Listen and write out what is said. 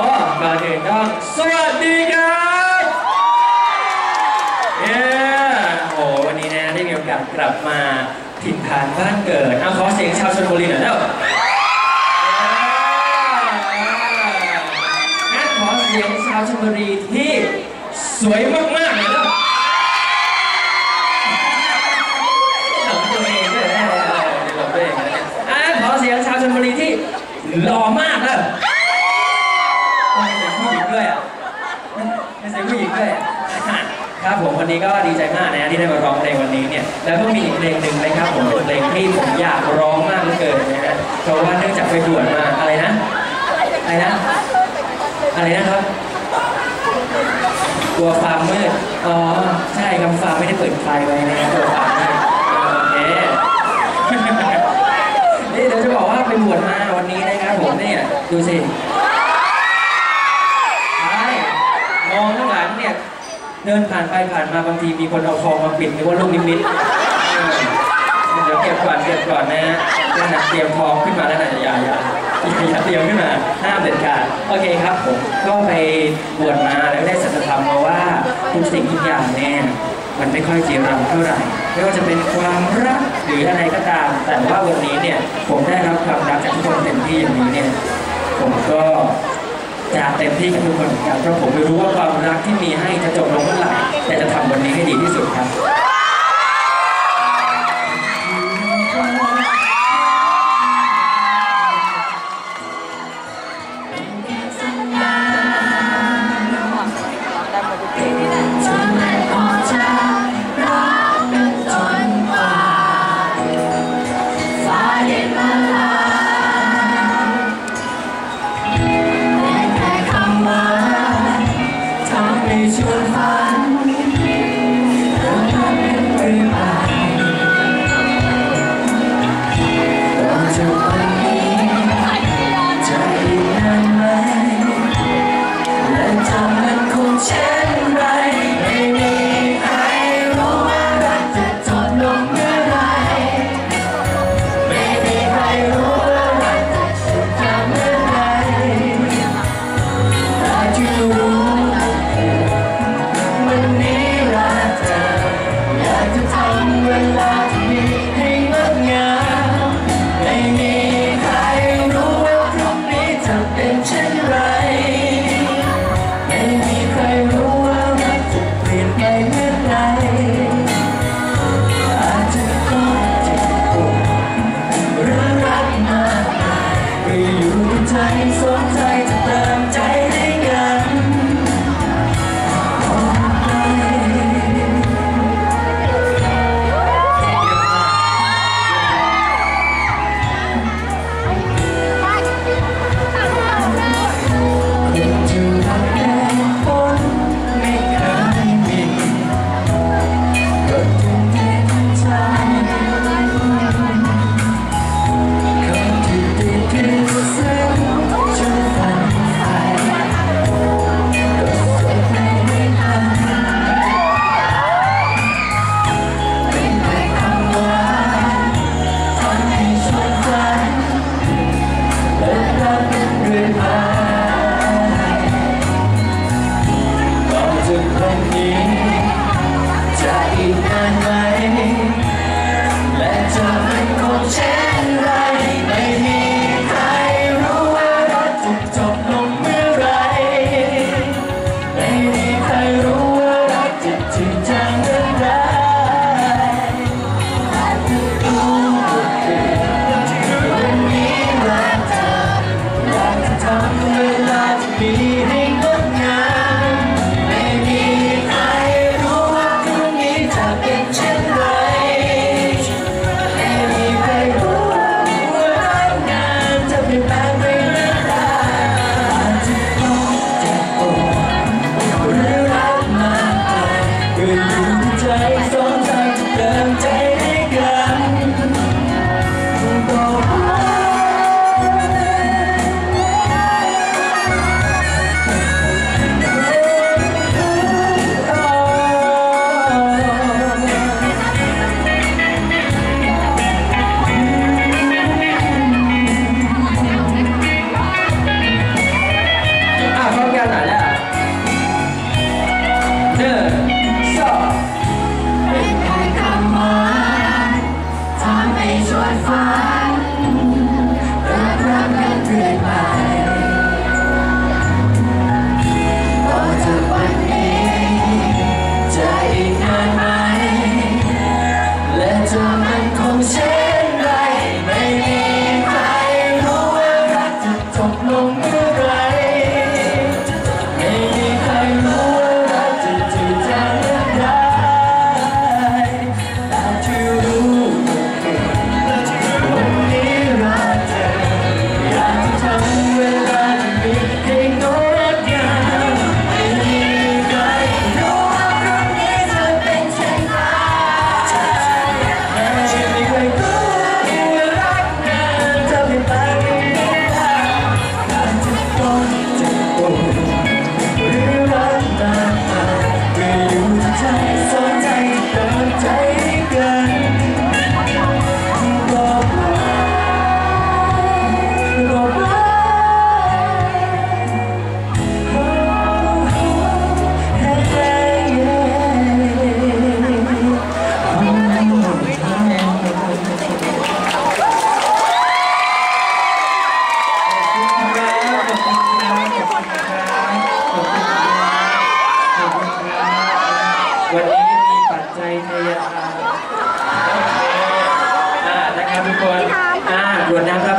อมาถึงต้องสวัสดีครับเย้โอ้วันนี้นะได้มีโอกาสกลับมาถิ่นฐานบ้านเกิดเอาขอเสียงชาวชลบุรีหน่อยแล้วงั้นขอเสียงชาวชลบุรีที่สวยมาก นนี้ก็ดีใจมากนะที่ได้มาร้องเพลงวันนี้เนี่ยแล้วก็มีอีกเพลงหนึ่งนะครับผมเป็นเพลงที่ผมอยากร้องมากเหลือเกินนะฮะเพราะว่าเนื่องจากไปบวชมาอะไรนะอะไรนะอะไรนะครับกลัวความมืดอ๋อใช่ครับฟ้าไม่ได้เปิดไฟไว้นะครับกลัวความมืดโอเคนี่เดี๋ยวจะบอกว่าไปบวชมาวันนี้นะครับผมเนี่ยดูสิใช่มองข้างหลังเนี่ย เดินผ่านไปผ่านมาบางทีมีคนเอาฟองมาปิดนึกว่าลูกนิมิตเดี๋ยวเก็บก่อนเก็บก่อนนะฮะนั่นนเตรียมทองขึ้นมาแล้วนะอย่าอย่าอย่าอย่าเตรียมขึ้นมาห้ามเด็ดขาดโอเคครับผมก็ไปบวชมาแล้วได้สัจธรรมมาว่าทุกสิ่งทุกอย่างเนี่ยมันไม่ค่อยจีรังเท่าไหร่ไม่ว่าจะเป็นความรักหรืออะไรก็ตาม แต่ว่าวันนี้เนี่ยผมได้รับความรักจากทุกคนเต็มที่อย่างนี้เนี่ยผมก็ จะเต็มที่กับทุกคนเหมือนกันเพราะผมไม่รู้ว่าความรักที่มีให้จะจบลงเมื่อไหร่แต่จะทำวันนี้ให้ดีที่สุดครับ wifi ทุกคนอ่าหยวนน้ำครับ